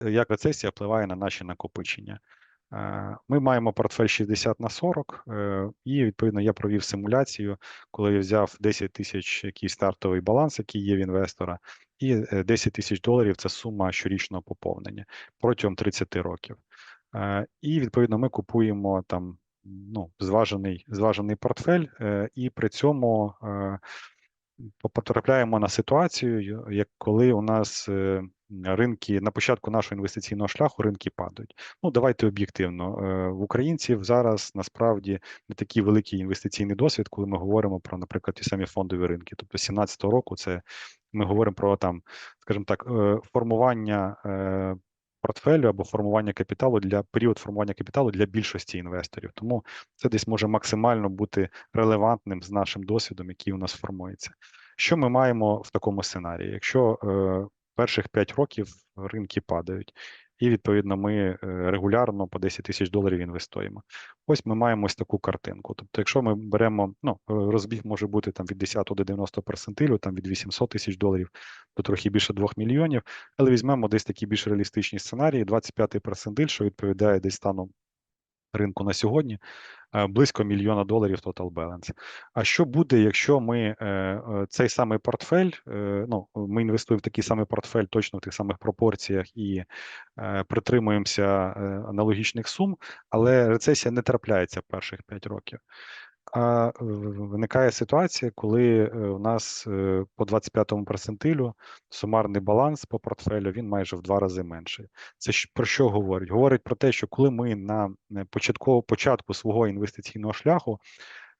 як рецесія впливає на наші накопичення. Е, Ми маємо портфель 60 на 40, е, і відповідно я провів симуляцію, коли я взяв 10 тисяч якийсь стартовий баланс, який є в інвестора, і е, 10 тисяч доларів це сума щорічного поповнення протягом 30 років. Е, І відповідно ми купуємо там ну, зважений, зважений портфель, е, і при цьому е, потрапляємо на ситуацію, як коли у нас е, ринки на початку нашого інвестиційного шляху ринки падають. Ну давайте об'єктивно. Е, В українців зараз насправді не такий великий інвестиційний досвід, коли ми говоримо про, наприклад, ті самі фондові ринки. Тобто, з 17 року це ми говоримо про там, скажімо так, е, формування. е, Портфелю або формування капіталу для період формування капіталу для більшості інвесторів, тому це десь може максимально бути релевантним з нашим досвідом, який у нас формується. Що ми маємо в такому сценарії? Якщо перших 5 років ринки падають, і відповідно ми е, регулярно по 10 тисяч доларів інвестуємо. Ось ми маємо ось таку картинку. Тобто, якщо ми беремо, ну розбіг може бути там від 10 до 90 персентилю, там від 800 тисяч доларів до трохи більше 2 мільйонів, але візьмемо десь такі більш реалістичні сценарії. 25-й персентиль, що відповідає десь станом ринку на сьогодні, е, близько мільйона доларів total balance. А що буде, якщо ми е, е, цей самий портфель, ну ми інвестуємо в такий самий портфель точно в тих самих пропорціях і притримуємося аналогічних сум, але рецесія не трапляється перших 5 років. А е, виникає ситуація, коли е, у нас е, по 25-му персентилю сумарний баланс по портфелю він майже в два рази менший. Це про що говорить? Говорить про те, що коли ми на е, початково початку свого інвестиційного шляху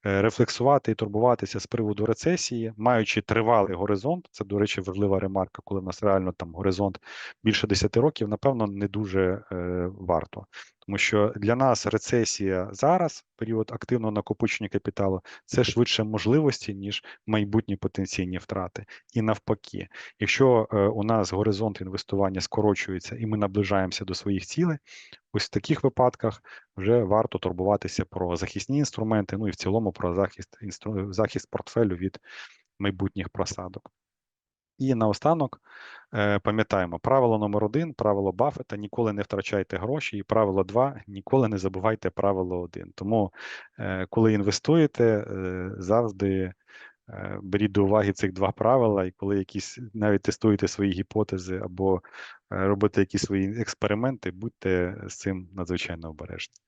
е, рефлексувати і турбуватися з приводу рецесії, маючи тривалий горизонт, це, до речі, важлива ремарка, коли в нас реально там горизонт більше 10 років, напевно, не дуже е, варто. Тому що для нас рецесія зараз, період активного накопичення капіталу, це швидше можливості, ніж майбутні потенційні втрати. І навпаки, якщо е, у нас горизонт інвестування скорочується і ми наближаємося до своїх цілей, ось в таких випадках вже варто турбуватися про захисні інструменти, ну і в цілому про захист захист портфелю від майбутніх просадок. І наостанок е, пам'ятаємо правило номер один, правило Баффета – ніколи не втрачайте гроші, і правило два ніколи не забувайте правило один. Тому, е, коли інвестуєте, е, завжди беріть до уваги цих два правила, і коли якісь навіть тестуєте свої гіпотези або робите якісь свої експерименти, будьте з цим надзвичайно обережні.